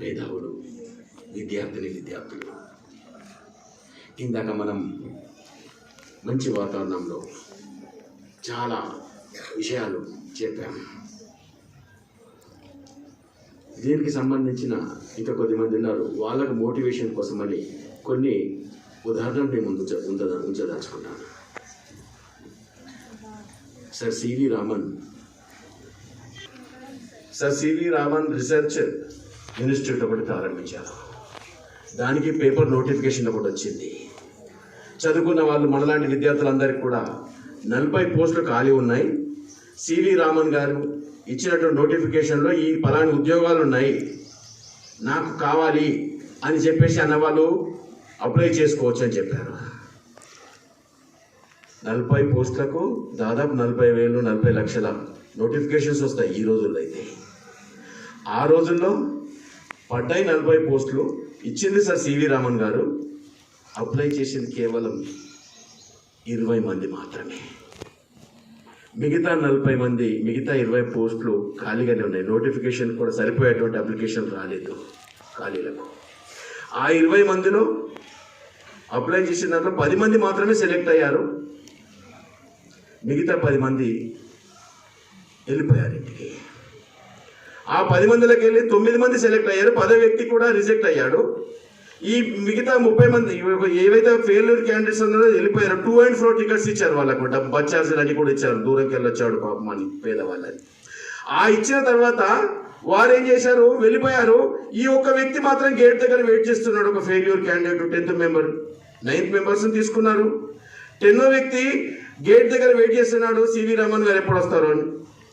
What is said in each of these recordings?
మేధావులు విద్యార్థిని విద్యార్థులు. ఇందాక మనం మంచి వాతావరణంలో చాలా విషయాలు చెప్పాము. దీనికి సంబంధించిన ఇంకా కొద్దిమంది ఉన్నారు. వాళ్ళకు మోటివేషన్ కోసమని కొన్ని ఉదాహరణలు నేను ముందు ఉంచ- ఉంచద ఉంచదలుచుకున్నాను sir CV Raman. Sir CV Raman research institute ఒకటి ప్రారంభించారు. దానికి పేపర్ నోటిఫికేషన్ ఒకటి వచ్చింది. చదువుకున్న వాళ్ళు మనలాంటి విద్యార్థులందరికీ కూడా నలభై పోస్టులు ఖాళీ ఉన్నాయి. సివి రామన్ గారు ఇచ్చినటువంటి నోటిఫికేషన్లో ఈ పలాని ఉద్యోగాలు ఉన్నాయి. నాకు కావాలి అని చెప్పేసి అన్నవాళ్ళు అప్లై చేసుకోవచ్చు అని చెప్పారు. నలభై పోస్టులకు దాదాపు నలభై వేలు నలభై లక్షల నోటిఫికేషన్స్ వస్తాయి ఈ రోజుల్లో అయితే. ఆ రోజుల్లో పడ్డాయి నలభై పోస్టులు. ఇచ్చింది సార్ సివి రామన్ గారు. అప్లై చేసింది కేవలం ఇరవై మంది మాత్రమే. మిగతా నలభై మంది మిగతా ఇరవై పోస్టులు ఖాళీగానే ఉన్నాయి. నోటిఫికేషన్ కూడా సరిపోయేటువంటి అప్లికేషన్ రాలేదు ఖాళీలకు. ఆ ఇరవై మందిలో అప్లై చేసిన దాంట్లో పది మంది మాత్రమే సెలెక్ట్ అయ్యారు. మిగతా పది మంది వెళ్ళిపోయారు ఇంటికి. ఆ పది మందిలోకి వెళ్ళి తొమ్మిది మంది సెలెక్ట్ అయ్యారు. పదో వ్యక్తి కూడా రిజెక్ట్ అయ్యాడు. ఈ మిగతా ముప్పై మంది ఏవైతే ఫెయిల్యూర్ క్యాండిడేట్స్ ఉన్నారో వెళ్ళిపోయారు టూ అండ్ ఫోర్ టికెట్స్ ఇచ్చారు వాళ్ళకు డబ్బు బస్ ఛార్జీలు అన్ని కూడా ఇచ్చారు. దూరంకి వెళ్ళొచ్చాడు పాపం అని పేదవాళ్ళని. ఆ ఇచ్చిన తర్వాత వారు ఏం చేశారు? వెళ్ళిపోయారు. ఈ ఒక్క వ్యక్తి మాత్రం గేట్ దగ్గర వెయిట్ చేస్తున్నాడు. ఒక failure candidate tenth member ninth members తీసుకున్నారు. టెన్నో వ్యక్తి గేట్ దగ్గర వెయిట్ చేస్తున్నాడు. సివి రమణ్ గారు ఎప్పుడు వస్తారు అని.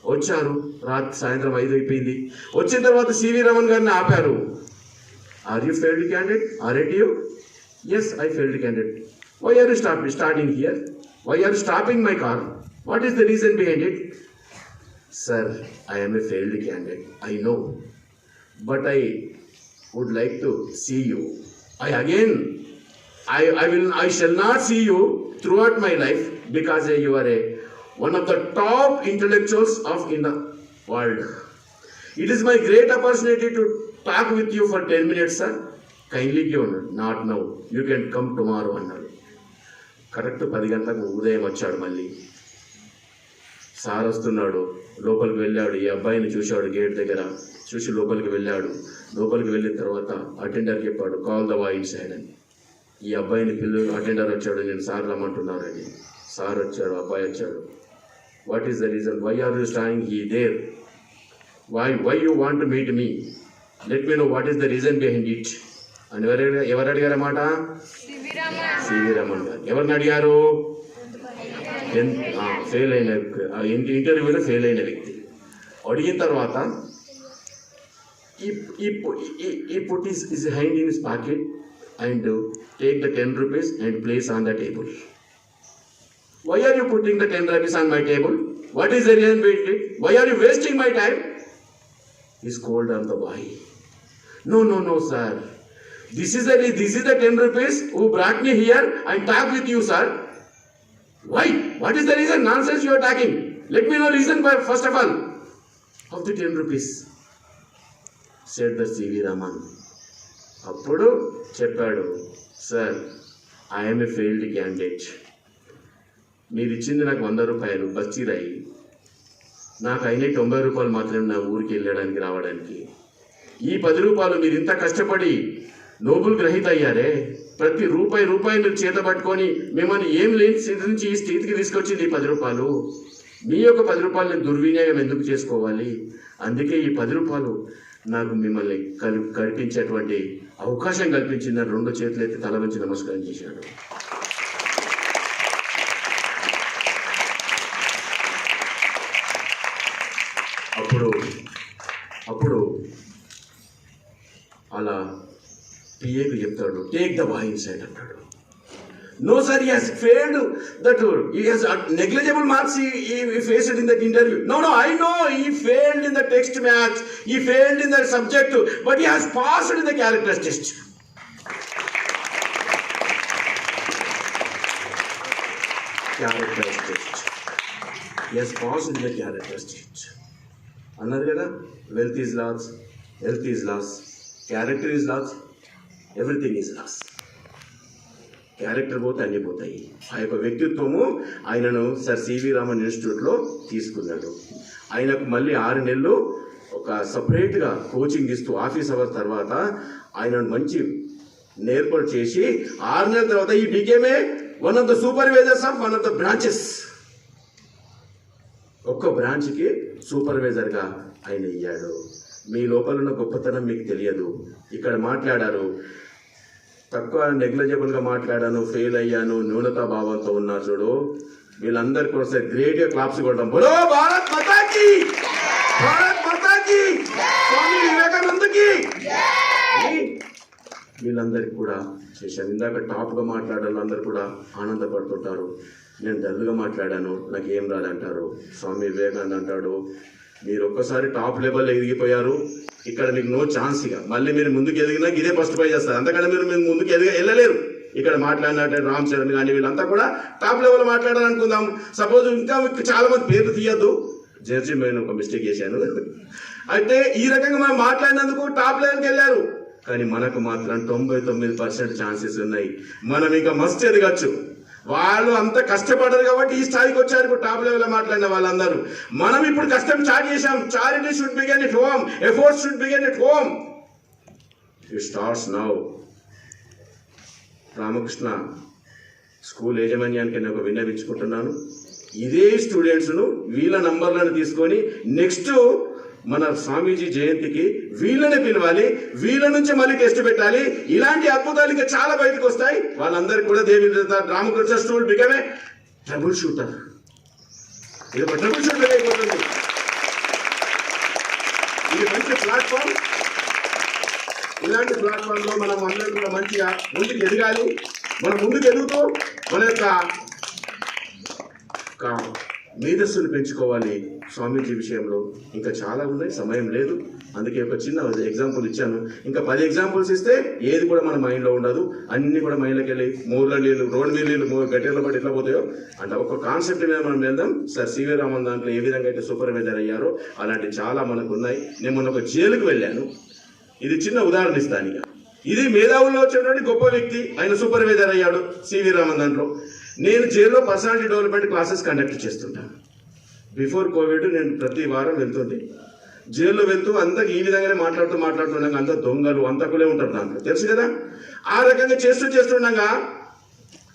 వచ్చారు. రాత్రి సాయంత్రం ఐదు అయిపోయింది వచ్చిన తర్వాత సివి రమణ్ గారిని ఆపారు are you failed candidate are at you yes I failed candidate why are you stop starting here why are stopping my car what is the reason behind it Sir, I am a failed candidate. I know. But I would like to see you. I again, I, I will, I shall not see you throughout my life because uh, you are a one of the top intellectuals of in the World. It is my great opportunity to talk with you for 10 minutes, sir. Kindly give not now. You can come tomorrow అన్నాడు. Correct పది గంటలకు ఉదయం వచ్చాడు మళ్ళీ. Sir వస్తున్నాడు. లోపలికి వెళ్ళాడు. ఈ అబ్బాయిని చూశాడు గేట్ దగ్గర. చూసి లోపలికి వెళ్ళాడు. లోపలికి వెళ్ళిన తర్వాత అటెండర్ చెప్పాడు కాల్ ద వాయిన్ సైడ్ అని. ఈ అబ్బాయిని పిల్లలు అటెండర్ వచ్చాడు. నేను సార్ రమ్మంటున్నారని సార్ వచ్చాడు అబ్బాయి వచ్చాడు. What is the reason why are you staying he there why why you want meet me let me know what is the reason behind it అని ఎవరు ఎవరు అడిగారు మాట సివి రమణ్ గారు ఎవరిని అడిగారు ఫెయిల్ అయిన ఇంటర్వ్యూలో ఫెయిల్ అయిన వ్యక్తి. అడిగిన తర్వాత he put his his hand in his pocket and take the ten rupees and place on the table why are you putting the ten rupees on my table what is the reason Why are you wasting my time? He called on the boy No, no, no, sir. This is the this is the ten rupees who brought me here and talk with you, sir. Why? What is the reason? Nonsense you are talking. Let me know reason by first of all of the ten rupees. Said the C.V. Raman. అప్పుడు చెప్పాడు sir I'm a failed candidate మీరు ఇచ్చింది నాకు వంద రూపాయలు బస్సీరాయి నాకు అయిన తొంభై రూపాయలు మాత్రమే నా ఊరికి వెళ్ళడానికి రావడానికి. ఈ పది రూపాయలు మీరు ఇంత కష్టపడి నోబుల్ గ్రహీత అయ్యారే ప్రతి రూపాయి రూపాయి మీరు చేత పట్టుకొని మిమ్మల్ని ఏం లేని స్థితి నుంచి ఈ స్థితికి తీసుకొచ్చింది ఈ పది రూపాయలు? మీ యొక్క పది రూపాయలని దుర్వినియోగం ఎందుకు చేసుకోవాలి? అందుకే ఈ పది రూపాయలు నాకు మిమ్మల్ని కల్ కల్పించేటువంటి అవకాశం కల్పించిందని రెండు చేతులు తల వంచి నమస్కారం చేశాడు. అప్పుడు అప్పుడు అలా పిఏకు చెప్తాడు టేక్ ద బాయ్ సైడ్ అంటాడు no sir he has failed that he has negligible marks he faced in that interview no no I know he failed in the text maths he failed in the subject but he has passed in the character test character test yes pass in the character test అన్నారు కదా? Wealth is lost health is lost character is lost everything is lost character పోతే అన్నీ పోతాయి. ఆ యొక్క వ్యక్తిత్వము ఆయనను sir CV Raman ఇన్స్టిట్యూట్లో తీసుకున్నాడు. ఆయనకు మళ్ళీ ఆరు నెలలు ఒక సపరేట్గా కోచింగ్ ఇస్తూ ఆఫీస్ అవర్ తర్వాత ఆయనను మంచి నేర్పాటు చేసి ఆరు నెలల తర్వాత he became one of the supervisors of one of the branches ఒక్క బ్రాంచ్కి సూపర్వైజర్గా ఆయన ఇయ్యాడు మీ లోపల ఉన్న గొప్పతనం మీకు తెలియదు. ఇక్కడ మాట్లాడారు. తక్కువ నెగ్లజబుల్గా మాట్లాడాను ఫెయిల్ అయ్యాను న్యూనతా భావంతో ఉన్నా చూడు. వీళ్ళందరికీ ఒకసారి గ్రేట్గా క్లాప్స్ కొట్టడం బలో భారత్ మతాకి! భారత్ మతాకి! స్వామి వివేకానందకి! వీళ్ళందరికీ కూడా చేశాను ఇందాక టాప్గా మాట్లాడాలి అందరు కూడా ఆనందపడుతుంటారు. నేను దల్లుగా మాట్లాడాను నాకు ఏం రాదంటారు. స్వామి వివేకానంద అంటాడు మీరు ఒక్కసారి టాప్ లెవెల్లో ఎదిగిపోయారు ఇక్కడ మీకు నో ఛాన్స్ ఇక. మళ్ళీ మీరు ముందుకు ఎదిగినా ఇదే ఫస్ట్ పై చేస్తారు. అంతకన్నా మీరు మీరు ముందుకు ఎదిగ వెళ్ళలేరు. ఇక్కడ మాట్లాడినట్టు రామ్ చరణ్ కానీ వీళ్ళంతా కూడా టాప్ లెవెల్ మాట్లాడాలనుకుందాం. సపోజ్ ఇంకా చాలా మంది పేర్లు తీయద్దు. జడ్జి నేను ఒక మిస్టేక్ చేశాను. అయితే ఈ రకంగా మనం మాట్లాడినందుకు టాప్ లెవెల్కి వెళ్ళారు. కానీ మనకు మాత్రం తొంభై తొమ్మిది పర్సెంట్ ఛాన్సెస్ ఉన్నాయి. మనం ఇంకా మస్తు ఎదగచ్చు. వాళ్ళు అంత కష్టపడరు కాబట్టి ఈ స్థాయికి వచ్చారు. ఇప్పుడు టాప్ లెవెల్ మాట్లాడిన వాళ్ళందరూ. మనం ఇప్పుడు కష్టం స్టార్ట్ చేశాం. Charity should begin at home. Efforts should begin at home. It starts now Ramakrishna school యాజమాన్యానికి నేను ఒక విన్నవించుకుంటున్నాను. ఇదే స్టూడెంట్స్ను వీళ్ళ నంబర్లను తీసుకొని నెక్స్ట్ మన స్వామీజీ జయంతికి వీళ్ళని పిలవాలి వీళ్ళ నుంచి మళ్ళీ టెస్ట్ పెట్టాలి. ఇలాంటి అద్భుతాలు ఇంకా చాలా బయటకు వస్తాయి. వాళ్ళందరికీ కూడా Devi Ramakrishna school became trouble shooter ఇది ఒక ట్రబుల్ షూటర్ అయిపోతుంది. ఇది మంచి ప్లాట్ఫామ్ ఇలాంటి ప్లాట్ఫామ్లో మనం అందరం కూడా మంచిగా ముందుకు ఎదగాలి. మనం ముందుకు ఎదుగుతూ మన యొక్క ఒక మేధస్సును పెంచుకోవాలి స్వామీజీ విషయంలో. ఇంకా చాలా ఉన్నాయి సమయం లేదు. అందుకే ఒక చిన్న ఎగ్జాంపుల్ ఇచ్చాను. ఇంకా పది ఎగ్జాంపుల్స్ ఇస్తే ఏది కూడా మన మైండ్లో ఉండదు. అన్ని కూడా మైండ్లోకి వెళ్ళి మూల నీళ్ళు రోడ్డు మీద నీళ్ళు గట్టెల పట్టి ఎట్లా పోతాయో? అంటే ఒక కాన్సెప్ట్ మీద మనం వెళ్దాం. సార్ సివి రామన్ దాంట్లో ఏ విధంగా అయితే సూపర్వైజర్ అయ్యారో అలాంటి చాలా మనకు ఉన్నాయి. నేను మొన్న ఒక జైలుకు వెళ్ళాను. ఇది చిన్న ఉదాహరణ ఇస్తాను ఇక. ఇది మేధావుల్లో వచ్చినటువంటి గొప్ప వ్యక్తి. ఆయన సూపర్వైజర్ అయ్యాడు సివి రామన్ దాంట్లో. నేను జైల్లో పర్సనాలిటీ డెవలప్మెంట్ క్లాసెస్ కండక్ట్ చేస్తుంటాను బిఫోర్ కోవిడ్ నేను ప్రతి వారం వెళ్తుంది జైల్లో వెళ్తూ అంతా ఈ విధంగానే మాట్లాడుతూ మాట్లాడుతుండగా అంత దొంగలు అంతకులే ఉంటారు దాంట్లో. తెలుసు కదా? ఆ రకంగా చేస్తూ చేస్తుండగా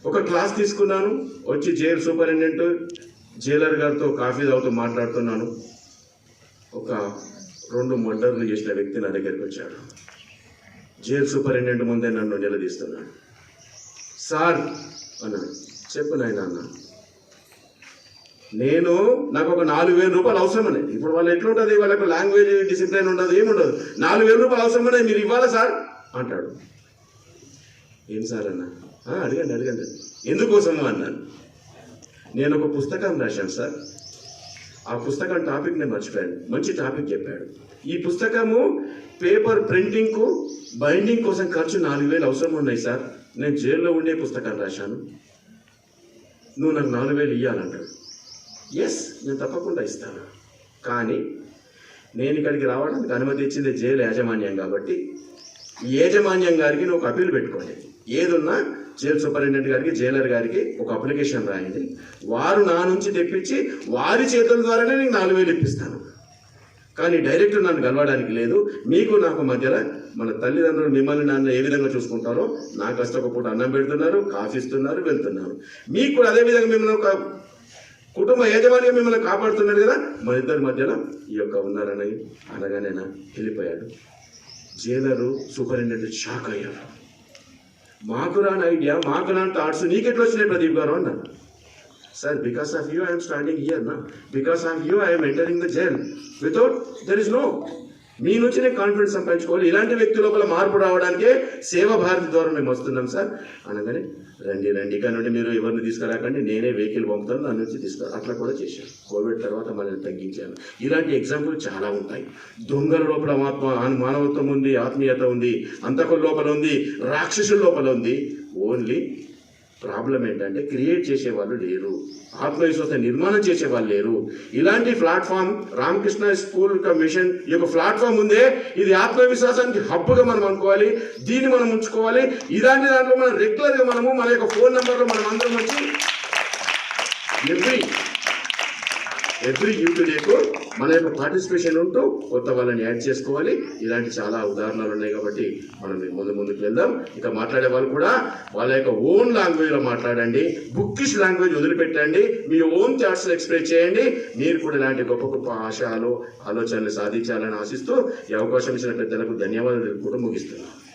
ఒక క్లాస్ తీసుకున్నాను వచ్చి జైలు సూపరింటెండెంట్ జైలర్ గారితో కాఫీ తాగుతూ మాట్లాడుతున్నాను. ఒక రెండు మర్డర్లు చేసిన వ్యక్తి నా దగ్గరికి వచ్చాడు. జైలు సూపరింటెండెంట్ ముందే నన్ను నిలదీస్తున్నాడు. సార్ అన్నాడు. చెప్పు నాయన. నేను నాకు ఒక నాలుగు వేల రూపాయలు అవసరం అనేది ఇప్పుడు వాళ్ళు ఎట్లుంటుంది? వాళ్ళకు లాంగ్వేజ్ డిసిప్లిన్ ఉండదు ఏముండదు. నాలుగు వేల రూపాయలు అవసరం అనేది మీరు ఇవ్వాలా సార్? అంటాడు. ఏం సార్ అన్న? అడగండి అడగండి. ఎందుకోసము అన్నాను నేను ఒక పుస్తకం రాశాను సార్. ఆ పుస్తకం టాపిక్ నేను మర్చిపోయాను మంచి టాపిక్ చెప్పాడు. ఈ పుస్తకము పేపర్ ప్రింటింగ్కు బైండింగ్ కోసం ఖర్చు నాలుగు వేలు అవసరం ఉన్నాయి సార్. నేను జైల్లో ఉండే పుస్తకాలు రాశాను. నువ్వు నాకు నాలుగు వేలు ఇవ్వాలంటాడు ఎస్ నేను తప్పకుండా ఇస్తాను. కానీ నేను ఇక్కడికి రావడానికి అనుమతి ఇచ్చింది జైలు యాజమాన్యం కాబట్టి ఈ యాజమాన్యం గారికి నువ్వు ఒక అప్పీల్ పెట్టుకోండి. ఏదున్నా జైలు సూపరింటెండెంట్ గారికి జైలర్ గారికి ఒక అప్లికేషన్ రాయండి. వారు నా నుంచి తెప్పించి వారి చేతుల ద్వారానే నీకు నాలుగు వేలు ఇప్పిస్తాను. కానీ డైరెక్ట్ నన్ను కలవడానికి లేదు. మీకు నాకు మధ్యలో మన తల్లిదండ్రులు మిమ్మల్ని నన్ను ఏ విధంగా చూసుకుంటారో నా కష్ట ఒక పూట అన్నం పెడుతున్నారు కాఫీ ఇస్తున్నారు వెళ్తున్నారు. మీకు కూడా అదే విధంగా మిమ్మల్ని ఒక కుటుంబ యజమానిగా మిమ్మల్ని కాపాడుతున్నాడు కదా? మన ఇద్దరి మధ్యలో ఈ యొక్క ఉన్నారని అనగానే వెళ్ళిపోయాడు. జైలరు సూపరింటెండెంట్ షాక్ అయ్యారు. మాకు రాని ఐడియా మాకు రాని థాట్స్ నీకెట్లా వచ్చినాయి ప్రదీప్ గారు అన్నారు sir because of you I'm standing here నా because of you I'm entering the jail without there is no me నుంచి నేను కాన్ఫిడెన్స్ సంపాదించుకోవాలి. ఇలాంటి వ్యక్తి లోపల మార్పు రావడానికే సేవా భారతి ద్వారా మేము వస్తున్నాం సార్ అనగానే రండి రండి. ఇక్కడ నుండి మీరు ఎవరిని తీసుకురాకండి నేనే వెహికల్ పంపుతాను దాని నుంచి తీసుకురా. అట్లా కూడా చేశాను కోవిడ్ తర్వాత మళ్ళీ తగ్గించాను ఇలాంటి ఎగ్జాంపుల్ చాలా ఉంటాయి. దొంగల లోపల ఆత్మ మానవత్వం ఉంది ఆత్మీయత ఉంది అంతకుల లోపల ఉంది రాక్షసుల లోపల ఉంది. ఓన్లీ ప్రాబ్లం ఏంటంటే క్రియేట్ చేసే వాళ్ళు లేరు. ఆత్మవిశ్వాస నిర్మాణం చేసే వాళ్ళు లేరు. ఇలాంటి ప్లాట్ఫామ్ రామకృష్ణ స్కూల్ కమిషన్ ఈ యొక్క ప్లాట్ఫామ్ ఉందే. ఇది ఆత్మవిశ్వాసానికి హబ్బుగా మనం అనుకోవాలి దీన్ని మనం ఉంచుకోవాలి. ఇలాంటి దాంట్లో మనం రెగ్యులర్గా మనము మన యొక్క ఫోన్ నెంబర్లో మనం అందరం వచ్చి ఎవ్రీ ఎవ్రీ యూత్ డేకు మన యొక్క పార్టిసిపేషన్ ఉంటూ కొత్త వాళ్ళని యాడ్ చేసుకోవాలి. ఇలాంటి చాలా ఉదాహరణలు ఉన్నాయి కాబట్టి మనం ముందు ముందుకు వెళ్దాం. ఇక మాట్లాడే వాళ్ళు కూడా వాళ్ళ యొక్క ఓన్ లాంగ్వేజ్లో మాట్లాడండి. బుక్కిష్ లాంగ్వేజ్ వదిలిపెట్టండి. మీ ఓన్ థాట్స్ ఎక్స్ప్రెస్ చేయండి. మీరు కూడా ఇలాంటి గొప్ప గొప్ప ఆశయాలు ఆలోచనలు సాధించాలని ఆశిస్తూ ఈ అవకాశం ఇచ్చిన పెద్దలకు ధన్యవాదాలు తెలుపుకుంటూ ముగిస్తున్నాను